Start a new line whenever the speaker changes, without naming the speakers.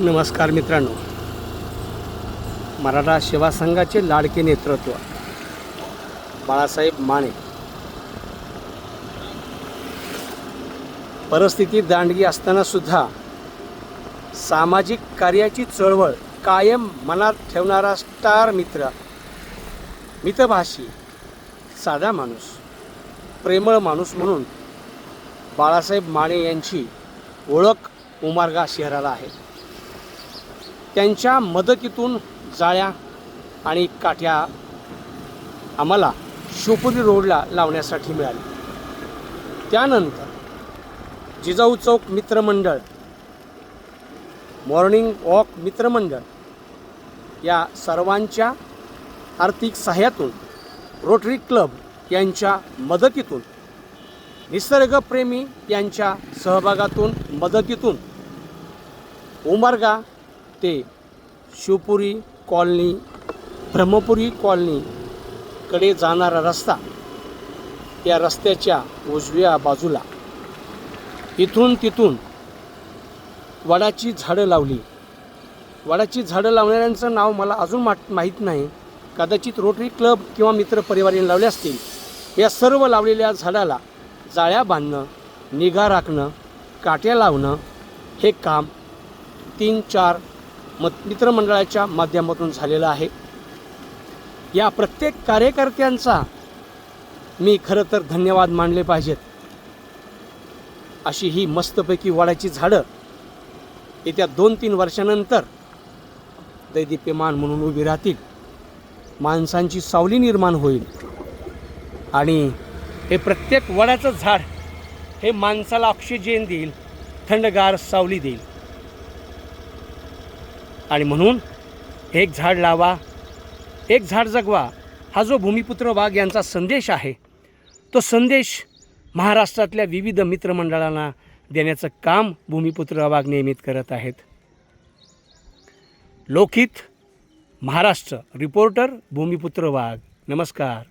नमस्कार मित्रांनो. मराठा सेवा संघाचे लाडके नेतृत्व. बाळासाहेब माने. परिस्थिती दांडगी असताना सुद्धा सामाजिक कार्याची चळवळ कायम मनात ठेवणारा स्टार मित्र मितभाषी साधा माणूस प्रेमळ माणूस म्हणून बाळासाहेब माने यांची ओळख उमारगा शहराला आहे. त्यांच्या मदतीतून जाळ्या आणि काठ्या आम्हाला शिवपुरी रोडला लावण्यासाठी मिळाली. त्यानंतर जिजाऊ चौक मित्रमंडळ मॉर्निंग वॉक मित्रमंडळ या सर्वांच्या आर्थिक सहाय्यातून रोटरी क्लब यांच्या मदतीतून निसर्गप्रेमी यांच्या सहभागातून मदतीतून उमरगा ते शिवपुरी कॉलनी ब्रह्मपुरी कॉलनीकडे जाणारा रस्ता या रस्त्याच्या उजव्या बाजूला. इथून तिथून वडाची झाडं लावली. वडाची झाडं लावणाऱ्यांचं नाव मला अजून मा माहीत नाही. कदाचित रोटरी क्लब किंवा मित्रपरिवाराने लावले असतील. या सर्व लावलेल्या झाडाला जाळ्या बांधणं निगा राखणं काट्या लावणं हे काम तीन चार मत मित्रमंडळाच्या माध्यमातून झालेलं आहे. या प्रत्येक कार्यकर्त्यांचा मी खरं तर धन्यवाद मानले पाहिजेत. अशी ही मस्तपैकी वडाची झाडं येत्या दोन तीन वर्षानंतर दैदिप्यमान म्हणून उभी राहतील. माणसांची सावली निर्माण होईल. आणि हे प्रत्येक वडाचं झाड हे माणसाला ऑक्सिजन देईल थंडगार सावली देईल. आणि म्हणून एक झाड लावा एक झाड जगवा. हा जो भूमिपुत्र वाघ यांचा संदेश आहे तो संदेश महाराष्ट्रातल्या विविध मित्रमंडळांना देण्याचं काम भूमिपुत्र वाघ नियमित करत आहेत. लोकहित महाराष्ट्र रिपोर्टर भूमिपुत्र वाघ. नमस्कार.